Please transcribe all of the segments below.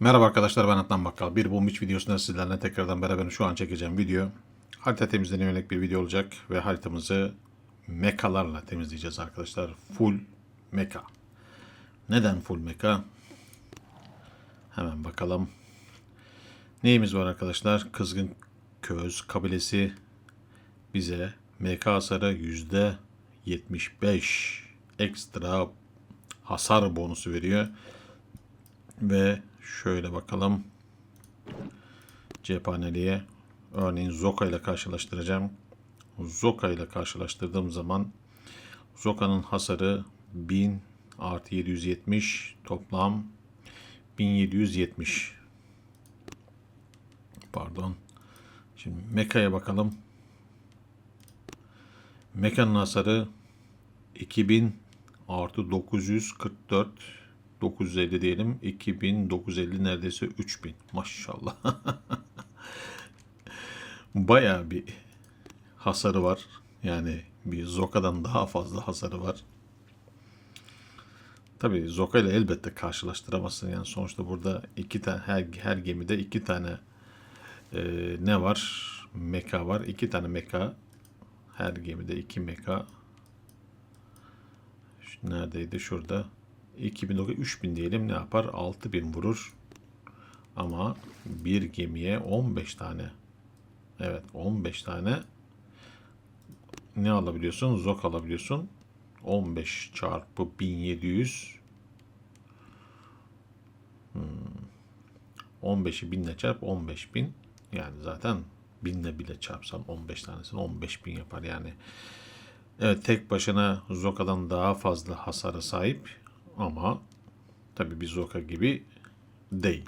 Merhaba arkadaşlar ben Adnan Bakkal. Bir bomb iç videosunda sizlerle tekrardan beraber şu an çekeceğim video. Harita temizliğine yönelik bir video olacak ve haritamızı mekalarla temizleyeceğiz arkadaşlar. Full meka. Neden full meka? Hemen bakalım. Neyimiz var arkadaşlar? Kızgın Köz kabilesi bize MK hasarı yüzde 75 ekstra hasar bonusu veriyor. Ve şöyle bakalım. Cephaneliğe örneğin Zoka ile karşılaştıracağım. Zoka ile karşılaştırdığım zaman Zoka'nın hasarı 1000 artı 770 toplam 1770. Pardon. Şimdi Meka'ya bakalım. Meka'nın hasarı 2000 artı 944 950 diyelim. 2950 neredeyse 3000. Maşallah. Bayağı bir hasarı var. Yani bir Zoka'dan daha fazla hasarı var. Tabii Zoka ile elbette karşılaştıramazsın. Yani sonuçta burada iki tane her, her gemide iki tane e, ne var? Meka var. İki tane meka. Her gemide iki meka. Şu neredeydi? Şurada. 2009 3000 diyelim ne yapar? 6000 vurur. Ama bir gemiye 15 tane. Evet 15 tane ne alabiliyorsun? Zok alabiliyorsun. 15 çarpı 1700 hmm. 15'i 1000 ile çarp 15000 yani zaten 1000 ile bile çarpsan 15 tanesini 15000 yapar yani. Evet tek başına Zoka'dan daha fazla hasara sahip ama tabi bir Zoka gibi değil.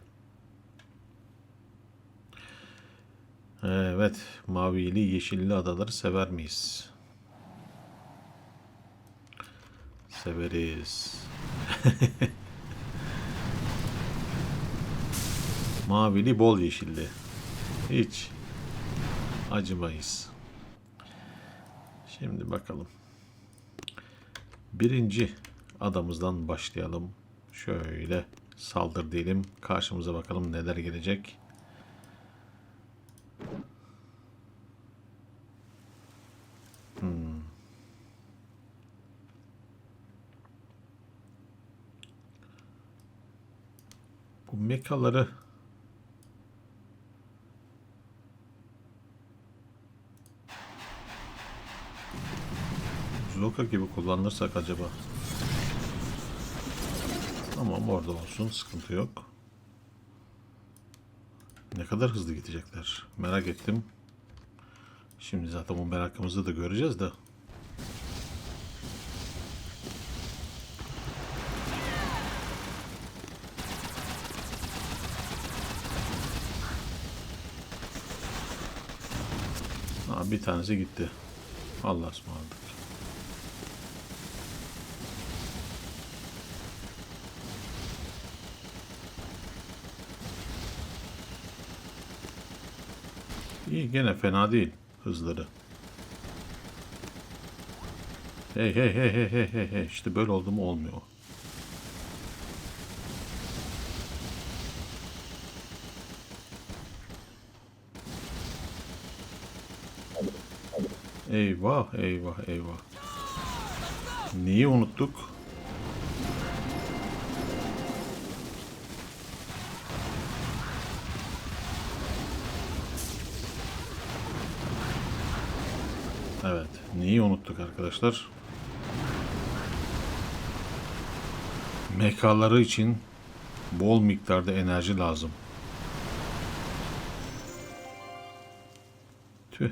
Evet, mavili yeşilli adaları sever miyiz? Severiz. mavili bol yeşilli. Hiç acımayız. Şimdi bakalım. Birinci adamızdan başlayalım. Şöyle saldır diyelim. Karşımıza bakalım neler gelecek. Hmm. Bu mekaları Zoka gibi kullanırsak acaba? Tamam orada olsun sıkıntı yok. Ne kadar hızlı gidecekler merak ettim. Şimdi zaten bu merakımızı da göreceğiz de. Aa, bir tanesi gitti. Allah ısmarladık. İyi gene fena değil hızları. Hey hey hey hey hey hey hey işte böyle oldu mu olmuyor. Eyvah eyvah eyvah. Neyi unuttuk? Neyi unuttuk arkadaşlar? Mekaları için bol miktarda enerji lazım. Tüh.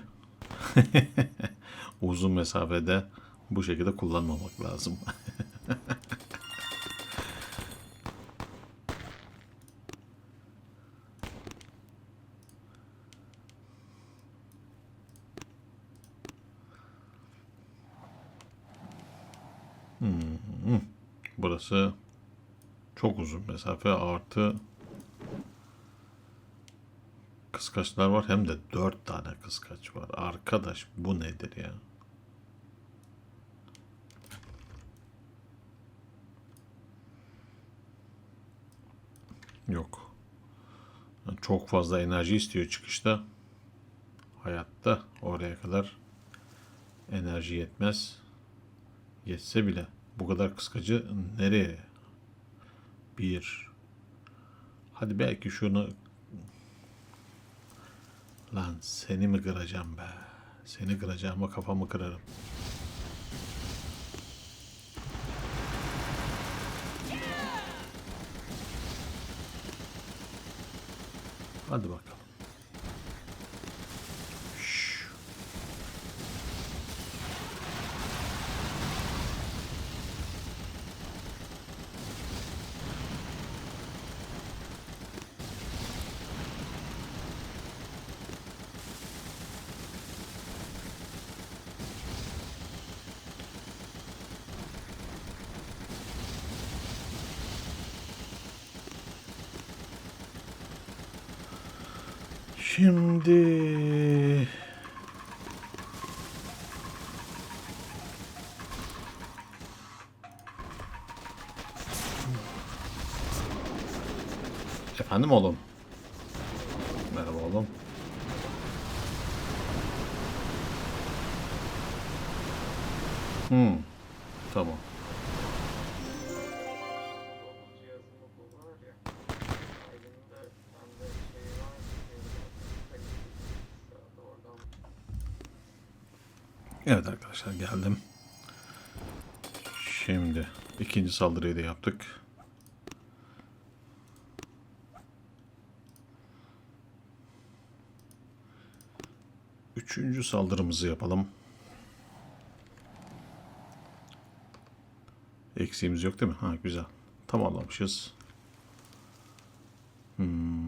Uzun mesafede bu şekilde kullanmamak lazım. Burası çok uzun mesafe artı kıskaçlar var hem de dört tane kıskaç var. Arkadaş bu nedir ya? Yok. Çok fazla enerji istiyor çıkışta. Hayatta oraya kadar enerji yetmez. Yetse bile bu kadar kıskacı nereye? Bir. Hadi belki şunu Lan seni mi kıracağım be? Seni kıracağıma kafamı kırarım. Hadi bakalım. Şimdi Efendim oğlum. Geldim. Şimdi ikinci saldırıyı da yaptık. Üçüncü saldırımızı yapalım. Eksiğimiz yok değil mi? Ha güzel. Tamamlamışız. Hmm.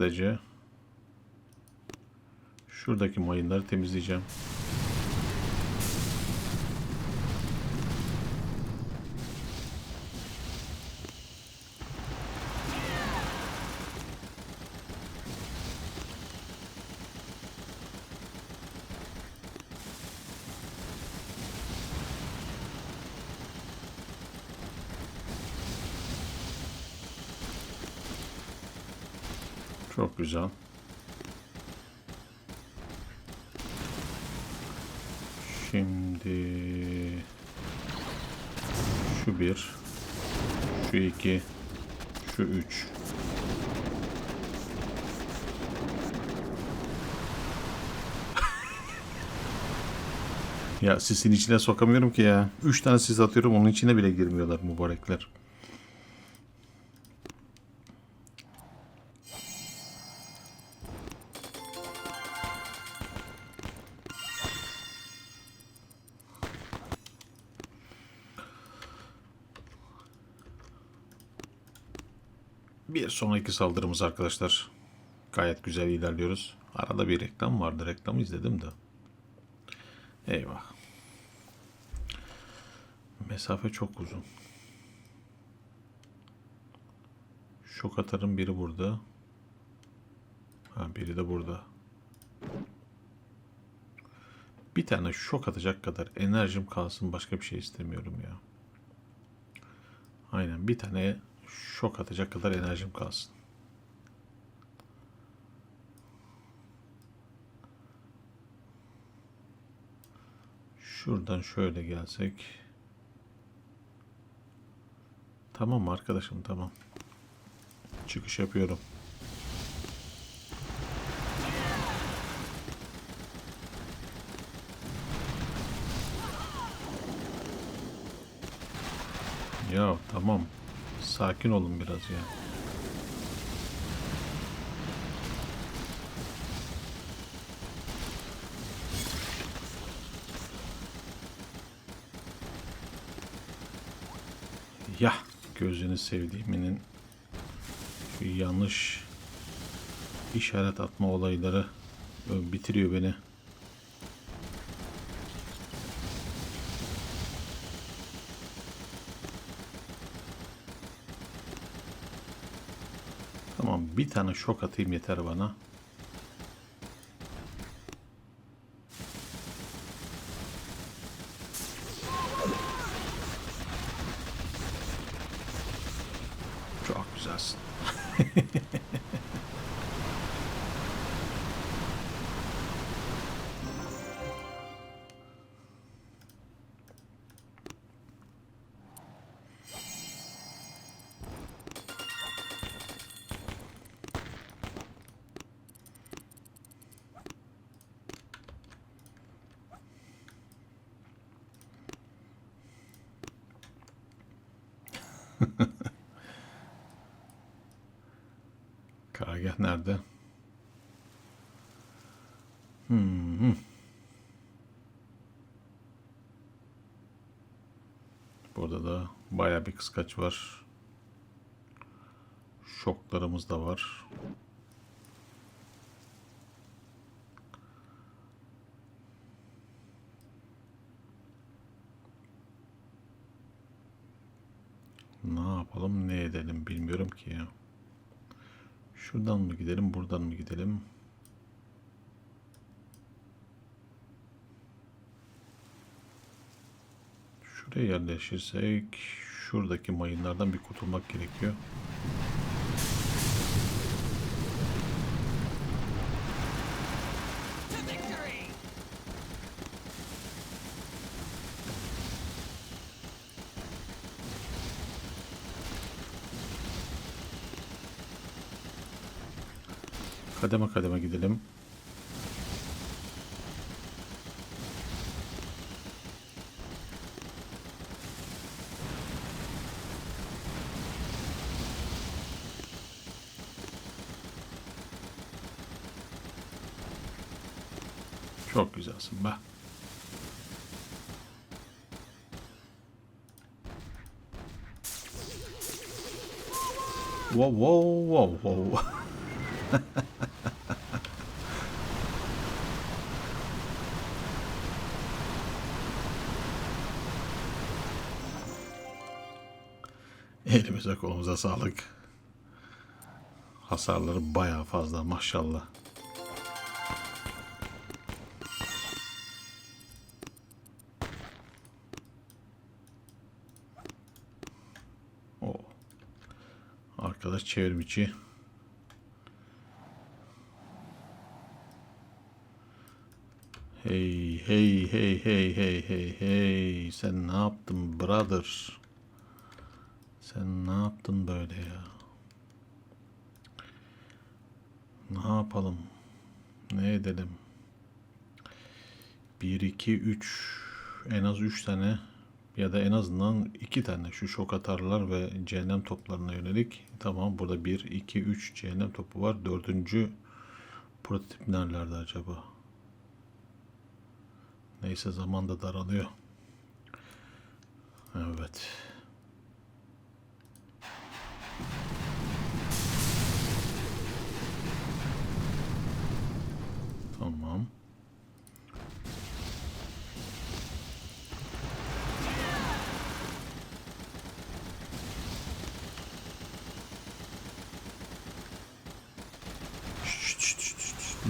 Sadece şuradaki mayınları temizleyeceğim. Çok güzel. Şimdi şu bir, şu iki, şu üç. Ya sisin içine sokamıyorum ki ya. Üç tane sis atıyorum onun içine bile girmiyorlar mübarekler. Sonraki saldırımız arkadaşlar. Gayet güzel ilerliyoruz. Arada bir reklam vardı. Reklamı izledim de. Eyvah. Mesafe çok uzun. Şok atarım biri burada. Ha biri de burada. Bir tane şok atacak kadar enerjim kalsın başka bir şey istemiyorum ya. Aynen bir tane şok atacak kadar enerjim kalsın. Şuradan şöyle gelsek. Tamam arkadaşım tamam. Çıkış yapıyorum. Ya tamam. Sakin olun biraz ya. Ya gözünü sevdiğiminin şu yanlış işaret atma olayları bitiriyor beni. Bir tane şok atayım yeter bana. Çok güzelsin. nerede? Hmm. Burada da baya bir kıskaç var. Şoklarımız da var. Ne yapalım, ne edelim bilmiyorum ki ya. Şuradan mı gidelim, buradan mı gidelim? Şuraya yerleşirsek şuradaki mayınlardan bir kurtulmak gerekiyor. Kademe kademe gidelim. Çok güzelsin be. Wow wow wow wow. Elimize kolumuza sağlık. Hasarları bayağı fazla maşallah. O. Arkadaş çevrimiçi. Hey hey hey hey hey hey hey sen ne yaptın brother? Sen ne yaptın böyle ya? Ne yapalım? Ne edelim? 1 2 3 en az 3 tane ya da en azından 2 tane şu şok atarlar ve cehennem toplarına yönelik. Tamam burada 1 2 3 cehennem topu var. Dördüncü prototip nerelerde acaba? Neyse zaman da daralıyor. Evet.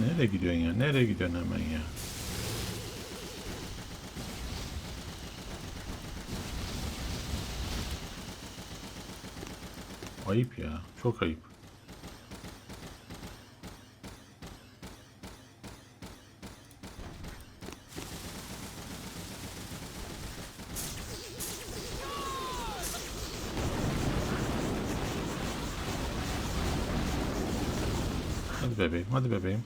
Nereye gidiyorsun ya? Nereye gidiyorsun hemen ya? Ayıp ya. Çok ayıp. Hadi bebeğim, hadi bebeğim.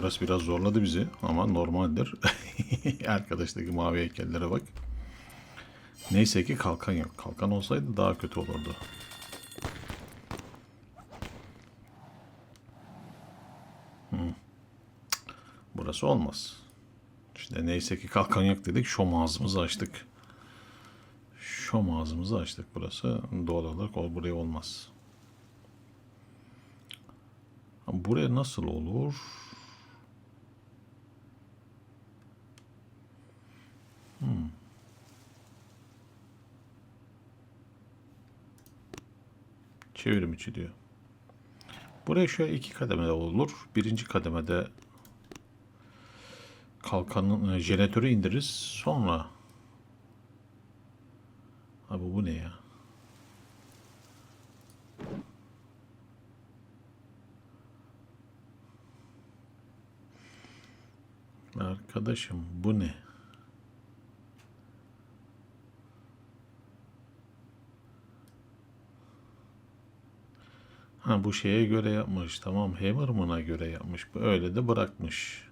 Burası biraz zorladı bizi ama normaldir. Arkadaştaki mavi heykellere bak. Neyse ki kalkan yok. Kalkan olsaydı daha kötü olurdu. Hmm. Burası olmaz. İşte neyse ki kalkan yok dedik. Şom ağzımızı açtık. Şom ağzımızı açtık burası. Doğal olarak o buraya olmaz. Buraya nasıl olur? Çevrim içi diyor. Buraya şöyle iki kademede olur. Birinci kademede kalkanın e, jeneratörü indiririz sonra. Abi bu ne ya? Arkadaşım bu ne? Ha bu şeye göre yapmış. Tamam Hammerman'a göre yapmış. Öyle de bırakmış.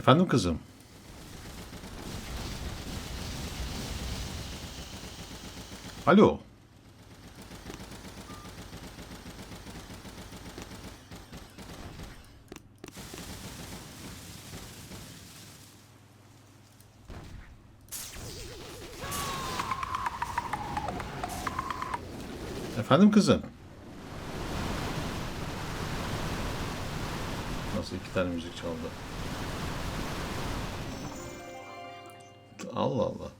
Efendim kızım. Alo. Efendim kızım. Nasıl iki tane müzik çaldı? Allah Allah.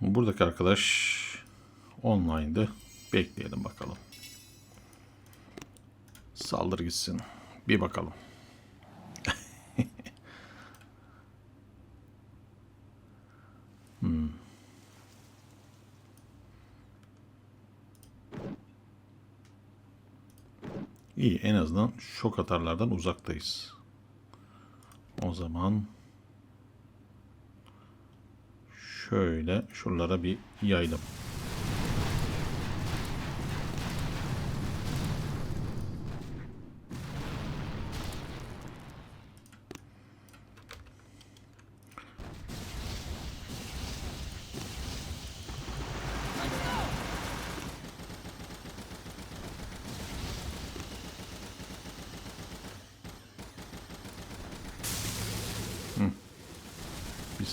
Buradaki arkadaş online'dı. Bekleyelim bakalım. Saldır gitsin. Bir bakalım. Azından şok atarlardan uzaktayız. O zaman şöyle şuralara bir yayalım.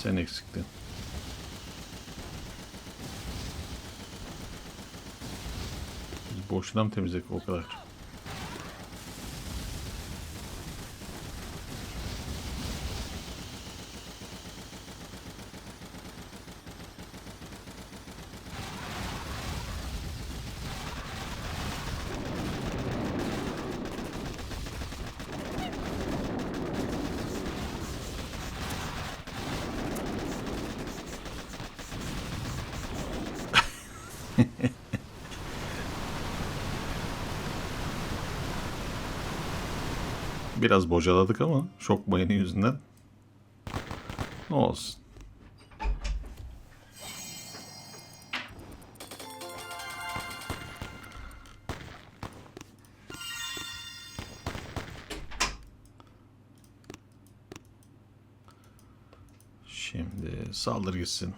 Sen eksiktin. Biz boşuna mı temizledik o kadar? Biraz bocaladık ama şok mayını yüzünden. Ne olsun. Şimdi saldır gitsin.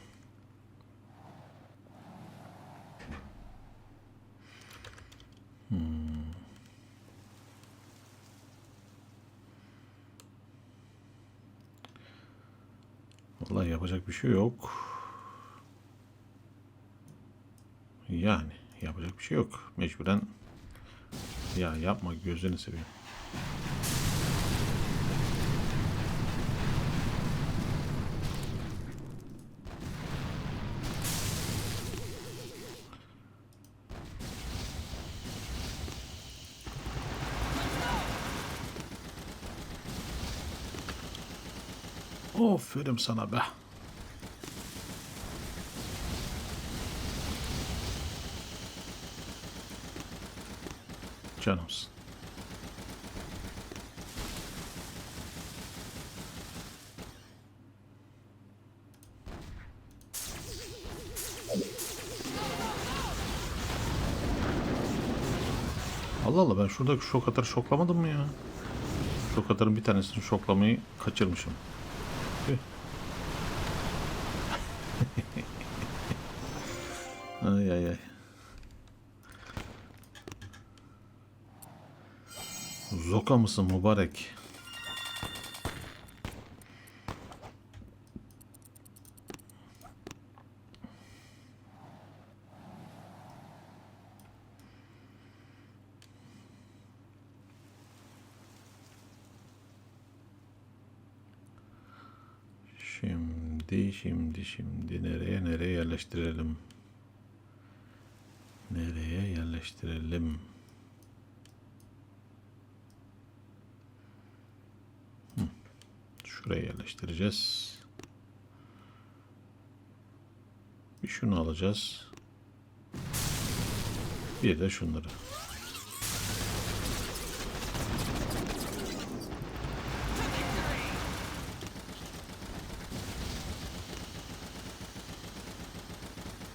Vallahi yapacak bir şey yok. Yani yapacak bir şey yok. Mecburen ya yapma gözünü seveyim. Aferin sana be. Canımsın. Allah Allah ben şurada şok atarı şoklamadım mı ya? Şok atarın bir tanesini şoklamayı kaçırmışım. Zoka mısın mübarek? Şimdi, şimdi, şimdi nereye, nereye yerleştirelim? Nereye yerleştirelim? Şuraya yerleştireceğiz. Bir şunu alacağız. Bir de şunları.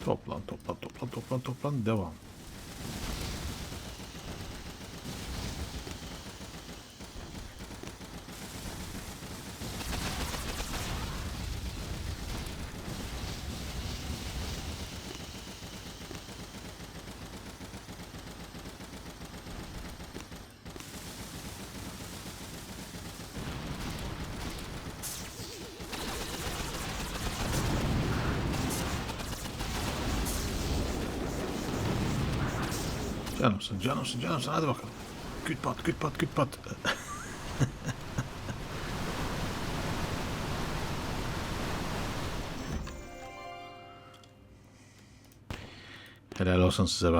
Toplan, toplan, toplan, toplan, toplan. Devam. Canımsın, canımsın. Hadi bakalım. Küt pat, küt pat, küt pat. Helal olsun size.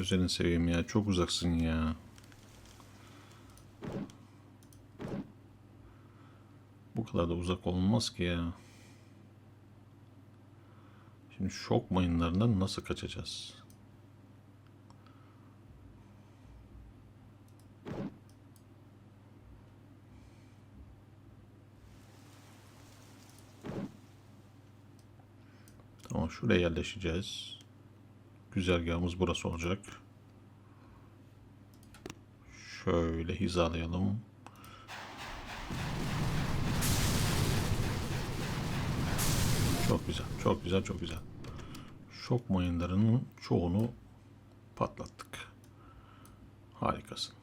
Gözlerini seveyim ya. Çok uzaksın ya. Bu kadar da uzak olmaz ki ya. Şimdi şok mayınlarından nasıl kaçacağız? Tamam şuraya yerleşeceğiz. Güzergahımız burası olacak. Şöyle hizalayalım. Çok güzel, çok güzel, çok güzel. Şok mayınlarının çoğunu patlattık. Harikasın.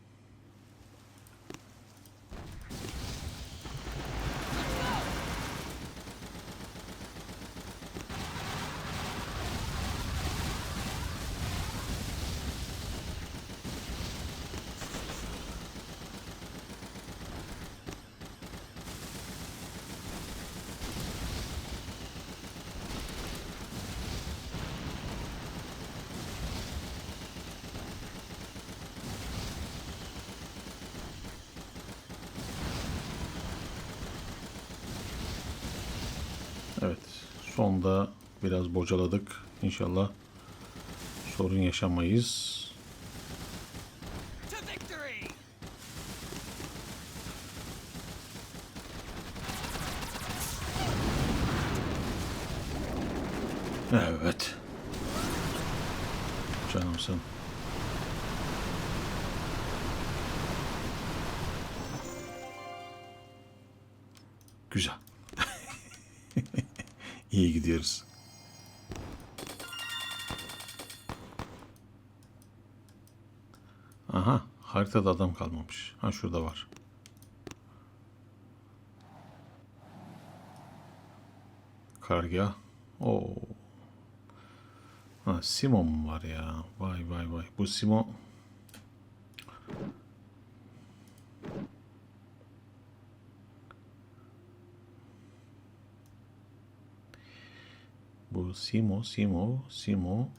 Evet, sonda biraz bocaladık. İnşallah sorun yaşamayız. Evet. Canımsın. Güzel. İyi gidiyoruz. Aha, haritada adam kalmamış. Ha şurada var. Kargah. Oo. Ha, Simon var ya? Vay vay vay. Bu Simon Bu Simo, Simo, Simo.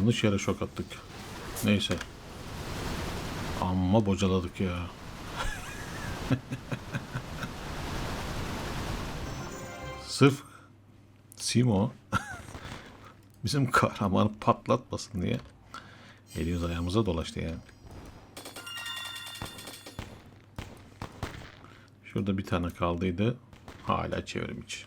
Yanlış yere şok attık. Neyse. Amma bocaladık ya. Sırf Simo bizim kahramanı patlatmasın diye elimiz ayağımıza dolaştı ya. Şurada bir tane kaldıydı. Hala çevrim içi.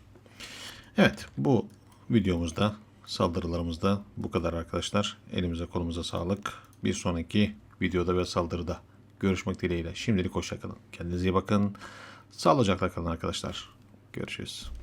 Evet bu videomuzda saldırılarımızda bu kadar arkadaşlar. Elimize kolumuza sağlık. Bir sonraki videoda ve saldırıda görüşmek dileğiyle. Şimdilik hoşçakalın. Kendinize iyi bakın. Sağlıcakla kalın arkadaşlar. Görüşürüz.